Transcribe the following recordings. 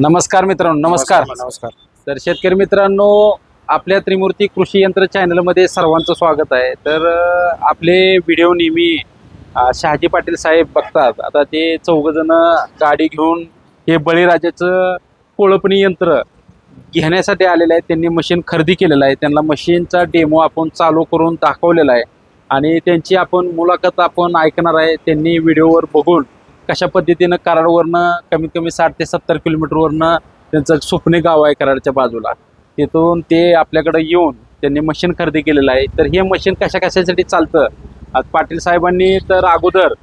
नमस्कार मित्रांनो नमस्कार. नमस्कार तर शेतकरी मित्रांनो आपल्या त्रिमूर्ती कृषी यंत्र चॅनलमध्ये सर्वांचं स्वागत आहे. तर आपले व्हिडिओ नेहमी शहाजी पाटील साहेब बघतात. आता ते चौघजण गाडी घेऊन हे बळीराजाचं कोळपणी यंत्र घेण्यासाठी आलेलं आहे त्यांनी मशीन खरेदी केलेलं आहे. त्यांना मशीनचा डेमो आपण चालू करून दाखवलेला आहे. आणि त्यांची आपण मुलाखत आपण ऐकणार आहे. त्यांनी व्हिडिओवर बघून कशा पद्धतीनं कराडवरनं कमीत कमी साठ ते सत्तर किलोमीटरवरनं त्यांचं स्वप्ने गाव आहे कराडच्या बाजूला. तिथून ते आपल्याकडे येऊन त्यांनी मशीन खरेदी केलेलं आहे. तर हे मशीन कशा कशासाठी चालतं? आज पाटील साहेबांनी तर अगोदर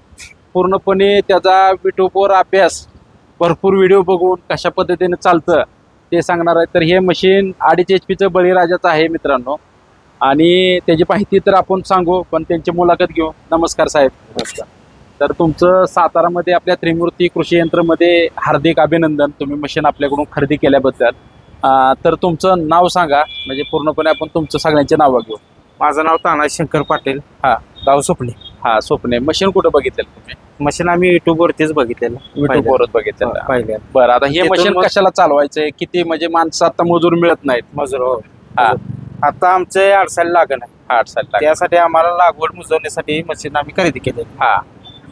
पूर्णपणे त्याचा युट्यूबवर अभ्यास भरपूर व्हिडिओ बघून कशा पद्धतीने चालतं ते सांगणार आहे. तर हे मशीन अडीच एच पीचं बळीराजाचं आहे मित्रांनो. आणि त्याची माहिती तर आपण सांगू पण त्यांची मुलाखत घेऊ. नमस्कार साहेब. नमस्कार. तर तुमचं सातारामध्ये आपल्या त्रिमूर्ती कृषी यंत्रमध्ये हार्दिक अभिनंदन. तुम्ही मशीन आपल्याकडून खरेदी केल्याबद्दल. तर तुमचं नाव सांगा. म्हणजे पूर्णपणे आपण तुमचं सगळ्यांचे नावं घेऊ. माझं नाव तानाजी शंकर पाटील. हा. गाव स्वप्ने. हा स्वप्ने. मशीन कुठं बघितलेलं तुम्ही? मशीन आम्ही युट्यूब वरतीच बघितलेलं. युट्यूबवरच बघितलेलं. पाहिले. बरं आता हे मशीन कशाला चालवायचंय? किती म्हणजे माणसं आता मजूर मिळत नाहीत. मजूर हो. हा. आता आमचे अडसायला लागण. आहे आठ साल त्यासाठी आम्हाला लागवड मुजवण्यासाठी मशीन आम्ही खरेदी केली हा.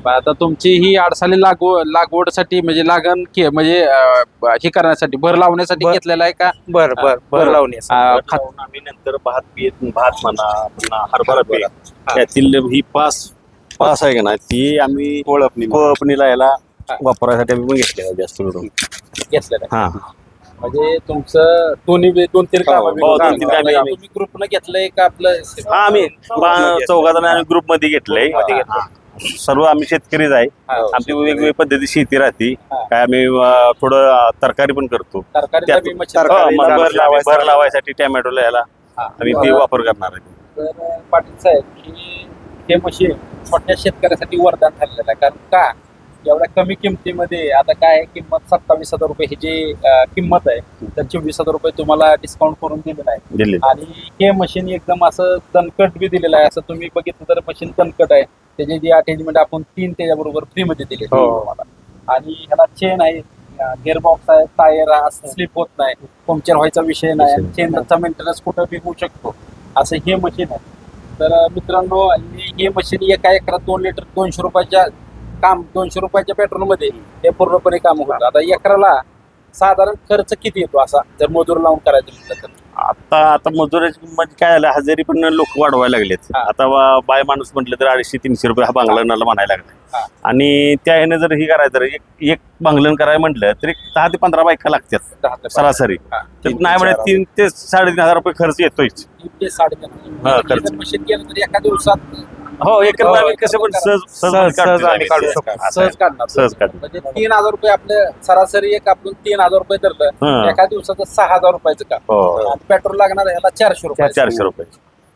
आता तुमची ही आडसाली लागवड लागवडसाठी म्हणजे लागण के- म्हणजे अं, हे करण्यासाठी भर लावण्यासाठी बर- घेतलेला आहे का? बर बर बरं. बर लावणी अं, खत खाऊन आम्ही नंतर भात पीत भात म्हणा पुन्हा हरभरा पीक त्यातील ही पास पास आहे का ना ती आम्ही ओळखणी कोळपणीला याला वापरायसाठी आम्ही पण घेतलेला जास्त करून. घेतलेला आहे. हा. म्हणजे तुमचं दोन्ही वे- दोन तीन हो, कामं हो, दोन तीन कामं. ग्रुपनं घेतलंय का आपलं? हा आम्ही. चौघा जण आम्ही ग्रुपमध्ये घेतलंय. हा. सर्व आम्ही शेतकरीच आहे. हा, आमची वेगवेगळी पद्धती शेती राहते. काय आम्ही थोडं तरकारी पण करतो. हो, भर लावायसाठी. लावायसाठी भर लावायसाठी टॅमॅटोला याला हा. आम्ही ते वापर करणार आहे. पाटील साहेब की हे मशीन छोट्या शेतकऱ्यासाठी वरदान ठरलेलं आहे. कारण का? एवढ्या कमी किमतीमध्ये आता काय आहे, किंमत सत्तावीस हजार रुपये ही जी किंमत आहे तर चोवीस हजार रुपये तुम्हाला डिस्काउंट करून दिलेलं आहे. आणि हे मशीन एकदम असं तणकट बी दिलेलं आहे. असं तुम्ही बघितलं तर मशीन तणकट आहे. त्याची जी अटॅचमेंट आपण तीन त्याच्याबरोबर फ्रीमध्ये दिले हो. तुम्हाला. आणि ह्याला चेन आहे. गेअरबॉक्स आहे टायर स्लिप होत नाही. पंक्चर व्हायचा विषय नाही. विषय चेनचा मेंटेनन्स कुठं बी होऊ शकतो. असं हे मशीन आहे. तर अं, मित्रांनो आणि हे मशीन एका एकरात दोन लिटर दोनशे रुपयाच्या काम दोनशे रुपयाच्या पेट्रोलमध्ये हे पूर्णपणे काम होतं. आता एकराला साधारण खर्च किती येतो असा? जर मजूर लावून करायचं म्हटलं तर. आता आता मजुराची म्हणजे काय झालं हजेरी पण लोक वाढवायला लागलेत हा. आता बाय माणूस म्हटलं तर अडीचशे तीनशे रुपये हा बांगलनाला म्हणायला हा. लागला आणि त्या ह्याने जर ही करायचं तर एक एक बांगलन करायला म्हटलं तर एक दहा ते पंधरा बायका लागतात दहा ते सरासरी हा. तर तीन ते नाही म्हणजे तीन ते साडेतीन हजार रुपये खर्च येतोच तीन ते साडेतीन हा, खर्च. केलं तर एका दिवसात हो एक हो, आम्ही कसं पण सहज सहज सहज- आम्ही. काढू सहज शकतो. असं आहे. सहज काढणार. सहज काढतो म्हणजे तीन हजार रुपये आपले सरासरी एक आपण तीन हजार रुपये धरलं हा. एका दिवसाचं सहा हजार रुपयाचं काम. हो. आणि पेट्रोल लागणार याला चारशे रुपये. चारशे रुपये.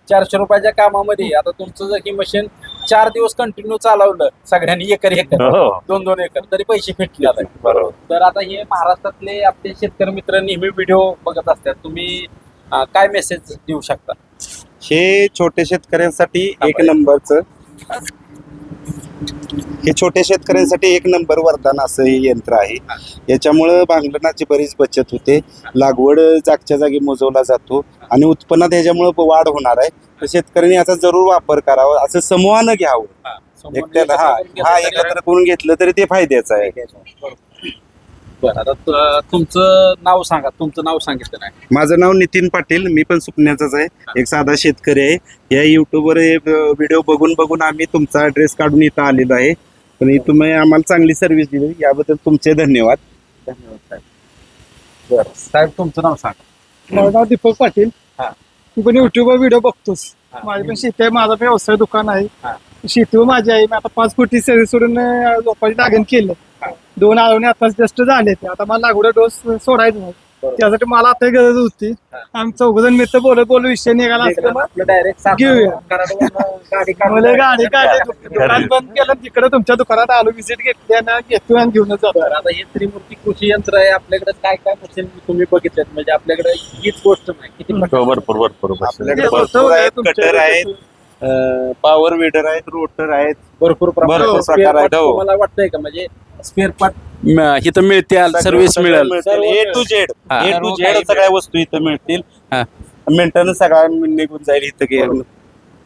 चारशे रुपयाच्या कामामध्ये आता तुमचं जर ही मशीन चार दिवस कंटिन्यू चालवलं सगळ्यांनी एकर एकर हो. दोन दोन एकर तरी पैसे भेटले आता. बरोबर. तर आता हे महाराष्ट्रातले आपले शेतकरी मित्र नेहमी व्हिडिओ बघत असतात. तुम्ही अं, काय मेसेज देऊ शकता? हे छोटे शेतकऱ्यांसाठी एक. नंबरचं. हे छोट्या शेतकऱ्यांसाठी एक नंबर वरदान असं हे यंत्र आहे. याच्यामुळं भांगलणाची बरीच बचत होते. लागवड जागच्या जागी मोजवला जातो आणि उत्पन्नात ह्याच्यामुळं वाढ होणार आहे. तर शेतकऱ्यांनी याचा जरूर वापर करावा असं समूहानं घ्यावं. एकट्याला हा हा एकत्र करून घेतलं तरी ते फायद्याचं आहे. बरं आता तु- तुमचं नाव सांगा तुमचं नाव सांगितलं नाही. माझं नाव नितीन पाटील मी पण सुपण्याचाच आहे एक साधा शेतकरी आहे. या युट्यूबवर व्हिडिओ बघून बघून आम्ही तुमचा ॲड्रेस काढून इथं आलेलो आहे. पण तुम्ही आम्हाला चांगली सर्व्हिस दिली याबद्दल तुमचे धन्यवाद. धन्यवाद साहेब. बरं साहेब तुमचं नाव सांगा. माझं नाव दीपक पाटील. हा. तू पण युट्यूबवर व्हिडिओ बघतोस हा. माझी पण शेती आहे माझा पण व्यवसाय दुकान हा. आहे शेती माझी आहे. मी आता पाच कोटी सर्व्हिस सोडून अं, लोकांची लागण केलं. दोन आळवणे आता जस्ट झाले ते. आता मला लागवड डोस सोडायचा नाही. त्यासाठी मला आता गरज होती. आम्ही चौघजण मित्र बोलत बोलत विषय निघाला असं आपलं डायरेक्ट घेऊया. गाडी मला गाडी काढली दुकान बंद केलं तिकडे तुमच्या दुकानात आलो व्हिजिट घेतली आणि घेतो आणि घेऊनच जातो. आता हे त्रिमूर्ती कृषी यंत्र आहे. आपल्याकडे काय काय मशीन तुम्ही बघितलेत? म्हणजे आपल्याकडे हीच गोष्ट नाही. किती हो, भरपूर भरपूर आपल्याकडे कटर आहेत. पॉवर विडर आहेत रोटर आहेत भरपूर प्रमाणात spare प्रकार आहेत, हो. तुम्हाला वाटतंय का? म्हणजे स्पेअर पार्ट इथं मिळतील सर्व्हिस मिळेल. ए टू झेड हा. ए टू झेड सगळ्या वस्तू इथं मिळतील. हा. मेंटेनन्स सगळा निघून जाईल इथं गे-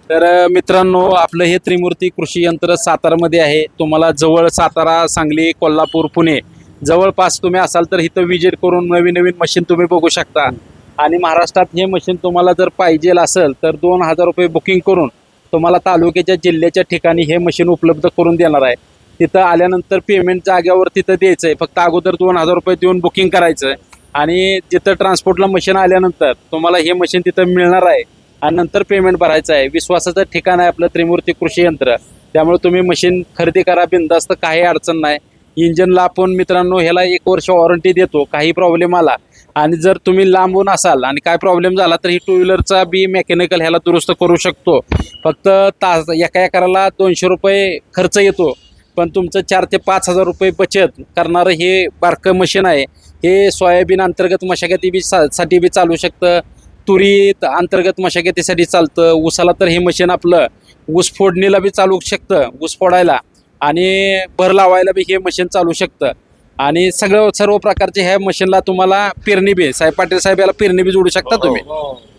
तर अ, मित्रांनो आपलं हे त्रिमूर्ती कृषी यंत्र सातारामध्ये आहे. तुम्हाला जवळ सातारा सांगली कोल्हापूर पुणे जवळपास तुम्ही असाल तर इथं विजिट करून नवीन नवीन मशीन तुम्ही बघू शकता. आणि महाराष्ट्रात हे मशीन तुम्हाला जर पाहिजे असेल तर दोन हजार रुपये बुकिंग करून तुम्हाला तालुक्याच्या जिल्ह्याच्या ठिकाणी हे मशीन उपलब्ध करून देणार आहे. तिथं आल्यानंतर पेमेंट जाग्यावर तिथं द्यायचं आहे फक्त अगोदर दोन हजार रुपये देऊन बुकिंग करायचं आहे आणि जिथं ट्रान्सपोर्टला मशीन आल्यानंतर तुम्हाला हे मशीन तिथं मिळणार आहे. आणि नंतर पेमेंट भरायचं आहे. विश्वासाचं ठिकाण आहे आपलं त्रिमूर्ती कृषी यंत्र. त्यामुळे तुम्ही मशीन खरेदी करा. बिंदास्त काही अडचण नाही. इंजनला आपण मित्रांनो ह्याला एक वर्ष वॉरंटी देतो. काही प्रॉब्लेम आला आणि जर तुम्ही लांबून असाल आणि काय प्रॉब्लेम झाला तर ही टू व्हीलरचा बी मेकॅनिकल ह्याला दुरुस्त करू शकतो. फक्त तास एका एकराला दोनशे रुपये खर्च येतो. पण तुमचं चार ते पाच हजार रुपये बचत करणारं हे बारकं मशीन आहे. हे सोयाबीन अंतर्गत मशागती बी सा साठी बी चालू शकतं. तुरी अंतर्गत मशागतीसाठी चालतं. ऊसाला तर हे मशीन आपलं ऊस फोडणीला बी चालू शकतं ऊस फोडायला. आणि भर लावायला बी हे मशीन चालू शकतं. आणि सगळं सर्व प्रकारचे ह्या मशीनला तुम्हाला पेरणी बी साहेब पाटील साहेब याला पेरणी बी जोडू शकता तुम्ही.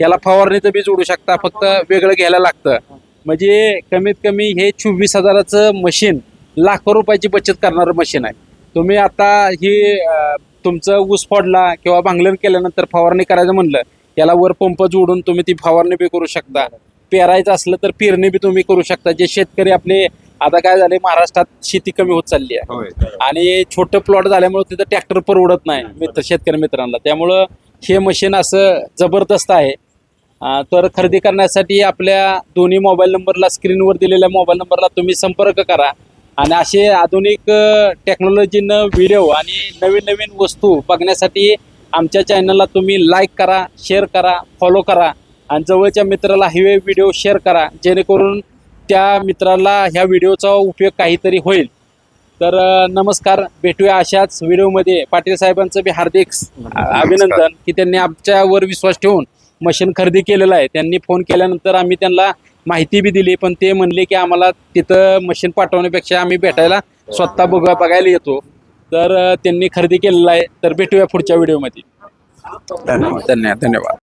याला फवारणीचं बी जोडू शकता फक्त वेगळं घ्यायला लागतं. म्हणजे कमीत कमी हे चोवीस हजाराचं मशीन लाखो रुपयाची बचत करणारं मशीन आहे. तुम्ही आता ही तुमचं ऊस फोडला किंवा भांगलन केल्यानंतर फवारणी करायचं म्हणलं याला वर पंप जोडून तुम्ही ती फवारणी बी करू शकता. पेरायचं असलं तर पेरणी बी तुम्ही करू शकता. जे शेतकरी आपले आता काय झाले महाराष्ट्रात शेती कमी होत चालली आहे. आणि छोटं प्लॉट झाल्यामुळे तिथं ट्रॅक्टर परवडत नाही मित्र शेतकरी मित्रांना. त्यामुळं हे मशीन असं जबरदस्त आहे. तर खरेदी करण्यासाठी आपल्या दोन्ही मोबाईल नंबरला स्क्रीनवर दिलेल्या मोबाईल नंबरला तुम्ही संपर्क करा. आणि असे आधुनिक टेक्नॉलॉजीनं व्हिडिओ आणि नवीन नवीन वस्तू बघण्यासाठी आमच्या चॅनलला तुम्ही लाईक करा शेअर करा फॉलो करा. आणि जवळच्या मित्राला हे व्हिडिओ शेअर करा जेणेकरून त्या मित्राला ह्या व्हिडिओचा उपयोग काहीतरी होईल. तर नमस्कार. भेटूया अशाच व्हिडिओमध्ये. पाटील साहेबांचं बी हार्दिक स- अभिनंदन की त्यांनी आमच्यावर विश्वास ठेवून मशीन खरेदी केलेलं आहे. त्यांनी फोन केल्यानंतर आम्ही त्यांना माहिती बी दिली पण ते म्हणले की आम्हाला तिथं मशीन पाठवण्यापेक्षा आम्ही भेटायला स्वतः बघ बघायला येतो. तर त्यांनी खरेदी केलेलं आहे. तर भेटूया पुढच्या व्हिडिओमध्ये. धन्यवाद. धन्यवाद. धन्यवाद.